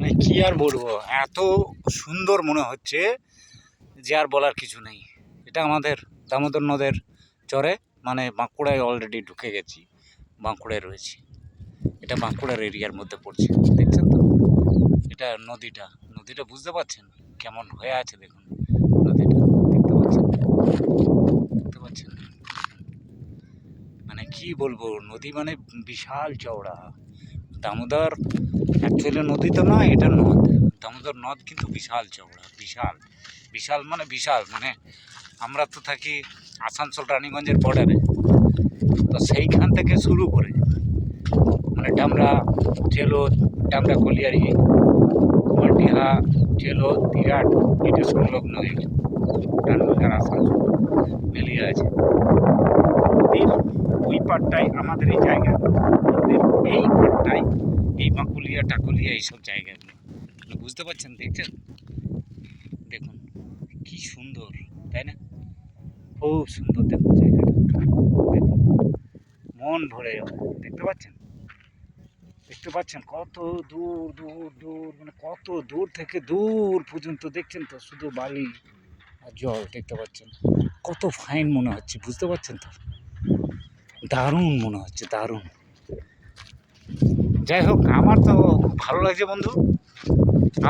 মানে কি আর বলব? এত সুন্দর মনে হচ্ছে যে আর বলার কিছু নেই। এটা আমাদের দামোদর নদের চরে মানে বাঁকুড়ায় অলরেডি ঢুকে গেছি, বাঁকুড়ায় রয়েছি। এটা বাঁকুড়ার এরিয়ার মধ্যে পড়ছে, দেখছেন তো? এটা নদীটা নদীটা বুঝতে পারছেন কেমন হয়ে আছে দেখুন, নদীটা, দেখতে পাচ্ছেন? দেখতে পাচ্ছেন? মানে কি বলব, নদী মানে বিশাল চওড়া। দামোদর অ্যাকচুয়ালি নদী তো নয়, এটা নদ। দামোদর নদ কিন্তু বিশাল চওড়া, বিশাল। বিশাল মানে বিশাল মানে আমরা তো থাকি আসানসোল রানীগঞ্জের বর্ডারে তো সেইখান থেকে শুরু করে মানে ডামরা ঠেলো ডামরা কলিয়ারি, কুমারডিহা ঠেলো বিরাট, এটা সংলগ্ন রানীগঞ্জ আসানসোল, মিলিয়ে আছে। নদীর ওই পাটটাই আমাদের এই জায়গা, নদীর এই পাটটাই এই বাঁকুলিয়া, টাকুলিয়া এইসব জায়গাগুলো। বুঝতে পারছেন, দেখছেন? দেখুন, কি সুন্দর, তাই না? খুব সুন্দর দেখুন জায়গাটা। মন ভরে দেখতে পাচ্ছেন? দেখতে পাচ্ছেন, কত দূর দূর দূর মানে কত দূর থেকে দূর পর্যন্ত, দেখছেন তো? শুধু বালি আর জল, দেখতে পাচ্ছেন? কত ফাইন মনে হচ্ছে, বুঝতে পারছেন তো? দারুণ মনে হচ্ছে, দারুণ। যাই হোক, আমার তো খুব ভালো লাগছে বন্ধু।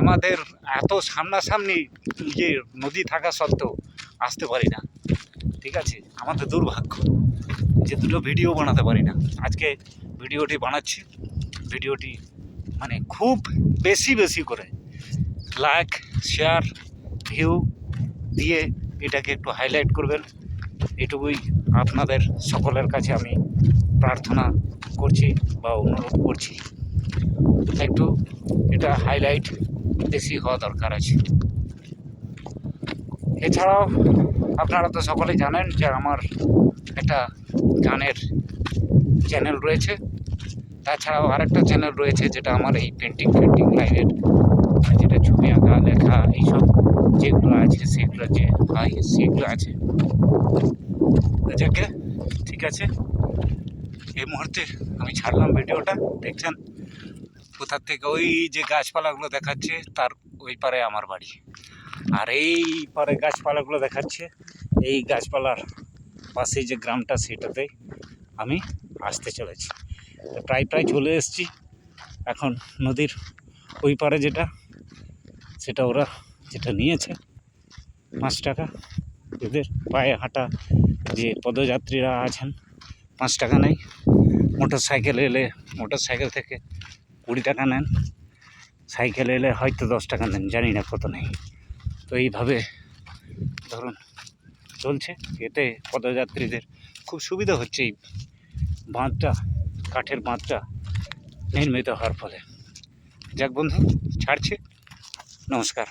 আমাদের এত সামনাসামনি যে নদী থাকা সত্ত্বেও আসতে পারি না। ঠিক আছে? আমাদের দুর্ভাগ্য যে দুটো ভিডিও বানাতে পারি না। আজকে ভিডিওটি বানাচ্ছি। ভিডিওটি মানে খুব বেশি বেশি করে লাইক শেয়ার ভিউ দিয়ে এটাকে একটু হাইলাইট করবেন। এটুকুই আপনাদের, সকলের কাছে আমি প্রার্থনা করছি বা অনুরোধ করছি। একটু এটা হাইলাইট বেশি হওয়া দরকার আছে। এছাড়াও আপনারা তো সকলেই জানেন যে আমার একটা গানের চ্যানেল রয়েছে। তাছাড়াও আরেকটা চ্যানেল রয়েছে যেটা আমার এই পেন্টিং পেন্টিং লাইনের যেটা ছবি আঁকা, লেখা, এইসব যেগুলো আছে, সেগুলো যে সেগুলো আছে। ঠিক আছে? এই মুহূর্তে আমি ছাড়লাম ভিডিওটা, দেখছেন? কোথার থেকে ওই যে গাছপালাগুলো দেখাচ্ছে, তার ওই পারে আমার বাড়ি। আর এই পারে গাছপালাগুলো দেখাচ্ছে, এই গাছপালার পাশে যে গ্রামটা সেটাতে আমি আসতে চলেছি। প্রায় প্রায় চলে এসেছি। এখন নদীর ওই পারে যেটা, সেটা ওরা যেটা নিয়েছে, পাঁচ টাকা। এদের পায়ে হাঁটা যে পদযাত্রীরা আছেন পাঁচ টাকা নেই। মোটর সাইকেল এলে মোটর সাইকেল থেকে কুড়ি টাকা নেন। সাইকেল এলে হয়তো দশ টাকা নেন, জানি না কত নেই। তো এইভাবে ধরুন চলছে। এতে পদযাত্রীদের খুব সুবিধা হচ্ছে এই বাঁধটা, কাঠের বাঁধটা নির্মিত হওয়ার ফলে। যাক বন্ধু, ছাড়ছে। নমস্কার।